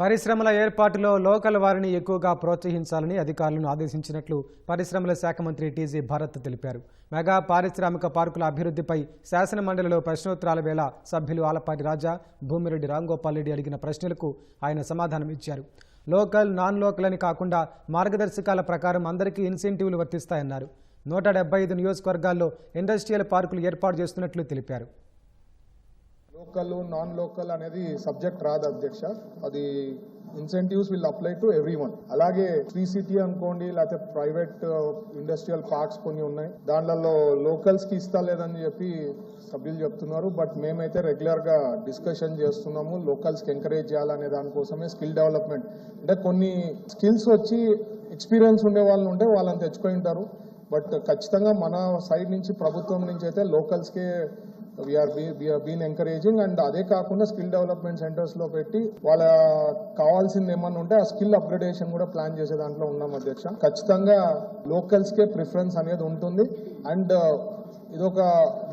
పరిశ్రమల ఏర్పాటులో లోకల్ వారిని ఎక్కువగా ప్రోత్సహించాలని అధికారులను ఆదేశించినట్లు పరిశ్రమల శాఖ మంత్రి టీజీ భరత్ తెలిపారు. మెగా పారిశ్రామిక పార్కుల అభివృద్ధిపై శాసన మండలిలో ప్రశ్నోత్తరాల వేళ సభ్యులు ఆలపాటి రాజా భూమిరెడ్డి రాంగోపాల్ రెడ్డి అడిగిన ప్రశ్నలకు ఆయన సమాధానం ఇచ్చారు. లోకల్ నాన్ లోకల్ అని కాకుండా మార్గదర్శకాల ప్రకారం అందరికీ ఇన్సెంటివ్లు వర్తిస్తాయన్నారు. నూట డెబ్బై ఐదు నియోజకవర్గాల్లో ఇండస్ట్రియల్ పార్కులు ఏర్పాటు చేస్తున్నట్లు తెలిపారు. లోకల్ నాన్ లోకల్ అనేది సబ్జెక్ట్ రాదు అధ్యక్ష. అది incentives will apply to everyone అలాగే త్రీ సిటీ అనుకోండి లేకపోతే ప్రైవేట్ ఇండస్ట్రియల్ పార్క్స్ కొన్ని ఉన్నాయి. దాంట్లో లోకల్స్కి ఇస్తా లేదని చెప్పి సభ్యులు చెప్తున్నారు. బట్ మేమైతే రెగ్యులర్గా డిస్కషన్ చేస్తున్నాము. లోకల్స్కి ఎంకరేజ్ చేయాలనే దానికోసమే స్కిల్ డెవలప్మెంట్ అంటే కొన్ని స్కిల్స్ వచ్చి ఎక్స్పీరియన్స్ ఉండే వాళ్ళు ఉంటే వాళ్ళని తెచ్చుకుంటారు ఉంటారు. బట్ ఖచ్చితంగా మన సైడ్ నుంచి ప్రభుత్వం నుంచి అయితే లోకల్స్కే we are been encouraging and అదే కాకుండా స్కిల్ డెవలప్మెంట్ సెంటర్స్లో పెట్టి వాళ్ళ కావాల్సింది ఏమన్నా ఉంటే ఆ స్కిల్ అప్గ్రేడేషన్ కూడా ప్లాన్ చేసే దాంట్లో ఉన్నాం అధ్యక్ష. ఖచ్చితంగా లోకల్స్ కే ప్రిఫరెన్స్ అనేది ఉంటుంది. అండ్ uh, ఇదొక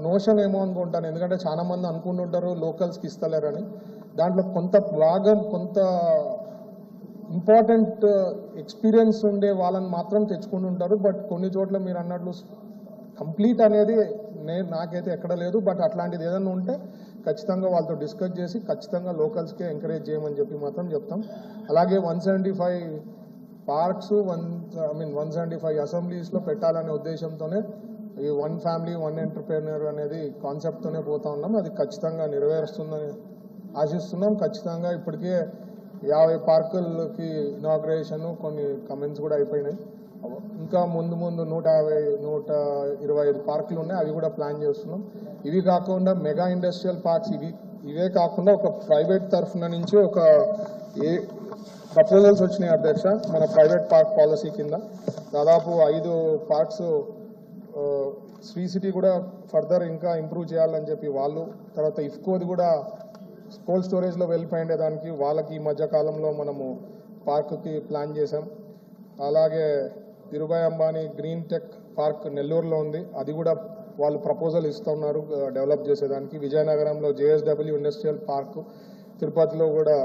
నోషన్ ఏమో అనుకుంటాను. ఎందుకంటే చాలా మంది అనుకుంటుంటారు లోకల్స్కి ఇస్తలేరని. దాంట్లో కొంత భాగం కొంత ఇంపార్టెంట్ ఎక్స్పీరియన్స్ uh, ఉండే వాళ్ళని మాత్రం తెచ్చుకుంటుంటారు. బట్ కొన్ని చోట్ల మీరు అన్నట్లు కంప్లీట్ అనేది నేను నాకైతే ఎక్కడ లేదు బట్ అట్లాంటిది ఏదైనా ఉంటే ఖచ్చితంగా వాళ్ళతో డిస్కస్ చేసి ఖచ్చితంగా లోకల్స్కే ఎంకరేజ్ చేయమని చెప్పి మాత్రం చెప్తాం. అలాగే one seventy five parks one I mean one seventy five అసెంబ్లీస్లో పెట్టాలనే ఉద్దేశంతోనే ఈ వన్ ఫ్యామిలీ వన్ ఎంటర్ప్రెన్యూర్ అనేది కాన్సెప్ట్తోనే పోతా ఉన్నాం. అది ఖచ్చితంగా నెరవేరుస్తుందని ఆశిస్తున్నాం. ఖచ్చితంగా ఇప్పటికే యాభై పార్కులకి ఇనాగ్రేషన్ కొన్ని కమెంట్స్ కూడా అయిపోయినాయి. ఇంకా ముందు ముందు నూట యాభై నూట ఇరవై ఐదు పార్కులు ఉన్నాయి అవి కూడా ప్లాన్ చేస్తున్నాం. ఇవి కాకుండా మెగా ఇండస్ట్రియల్ పార్క్స్ ఇవి ఇవే కాకుండా ఒక ప్రైవేట్ తరఫున నుంచి ఒక ఏ ప్రపోజల్స్ వచ్చినాయి అధ్యక్ష మన ప్రైవేట్ పార్క్ పాలసీ కింద. దాదాపు ఐదు పార్క్స్ స్వీ సిటీ కూడా ఫర్దర్ ఇంకా ఇంప్రూవ్ చేయాలని చెప్పి వాళ్ళు తర్వాత ఇఫ్కోది కూడా కోల్డ్ స్టోరేజ్లో వెళ్ళిపోయిండే దానికి వాళ్ళకి ఈ మధ్య కాలంలో మనము పార్క్కి ప్లాన్ చేశాం. అలాగే Dhirubhai Ambani green tech park నెల్లూరులో ఉంది. అది కూడా వాళ్ళు ప్రపోజల్ ఇస్తున్నారు డెవలప్ చేసేదానికి. విజయనగరంలో జేఎస్డబ్ల్యూ ఇండస్ట్రియల్ పార్క్ తిరుపతిలో కూడా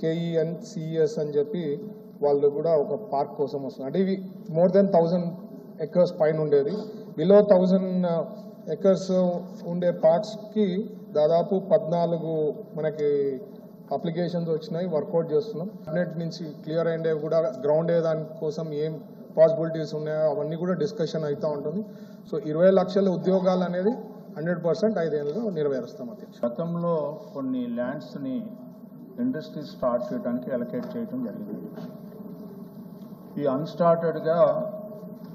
కేఈఎన్ సిఎస్ అని చెప్పి వాళ్ళు కూడా ఒక పార్క్ కోసం వస్తున్నారు. అంటే ఇవి మోర్ దెన్ థౌజండ్ ఎకర్స్ పైన ఉండేది. బిలో థౌజండ్ ఎకర్స్ ఉండే పార్క్స్కి దాదాపు పద్నాలుగు మనకి అప్లికేషన్స్ వచ్చినాయి వర్కౌట్ చేస్తున్నాం. అన్నిటి నుంచి క్లియర్ అయ్యే కూడా గ్రౌండ్ దాని కోసం ఏం పాసిబిలిటీస్ ఉన్నాయో అవన్నీ కూడా డిస్కషన్ అవుతూ ఉంటుంది. సో ఇరవై లక్షల ఉద్యోగాలు అనేది హండ్రెడ్ పర్సెంట్ ఐదేళ్ళలో నెరవేరుస్తాం అధ్యక్ష. గతంలో కొన్ని ల్యాండ్స్ని ఇండస్ట్రీ స్టార్ట్ చేయడానికి అలకేట్ చేయడం జరిగింది. ఈ అన్స్టార్టెడ్గా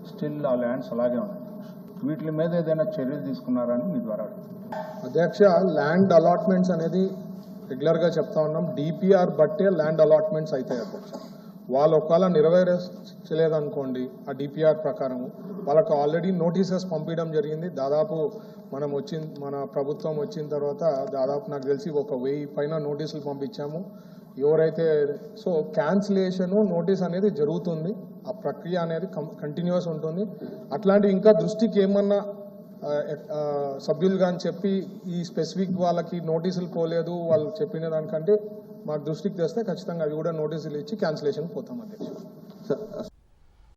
స్టిల్ ఆ ల్యాండ్స్ అలాగే ఉన్నాయి. వీటి మీద ఏదైనా చర్యలు తీసుకున్నారని మీ ద్వారా. అధ్యక్ష ల్యాండ్ అలాట్మెంట్స్ అనేది రెగ్యులర్గా చెప్తా ఉన్నాం. డిపిఆర్ బట్టే ల్యాండ్ అలాట్మెంట్స్ అవుతాయి అధ్యక్ష. వాళ్ళు ఒకవేళ నెరవేర్చలేదనుకోండి ఆ డిపిఆర్ ప్రకారం వాళ్ళకు ఆల్రెడీ నోటీసెస్ పంపించడం జరిగింది. దాదాపు మనం వచ్చిన మన ప్రభుత్వం వచ్చిన తర్వాత దాదాపు నాకు తెలిసి ఒక వెయ్యి పైన నోటీసులు పంపించాము. ఎవరైతే సో క్యాన్సిలేషన్ నోటీస్ అనేది జరుగుతుంది. ఆ ప్రక్రియ అనేది కంటిన్యూస్ ఉంటుంది. అట్లాంటి ఇంకా దృష్టికి ఏమన్నా సభ్యులుగా అని చెప్పి ఈ స్పెసిఫిక్ వాళ్ళకి నోటీసులు పోలేదు వాళ్ళు చెప్పిన దానికంటే మాకు దృష్టికి తెస్తే ఖచ్చితంగా అవి కూడా నోటీసులు ఇచ్చి క్యాన్సిలేషన్ పోతాం అధ్యక్ష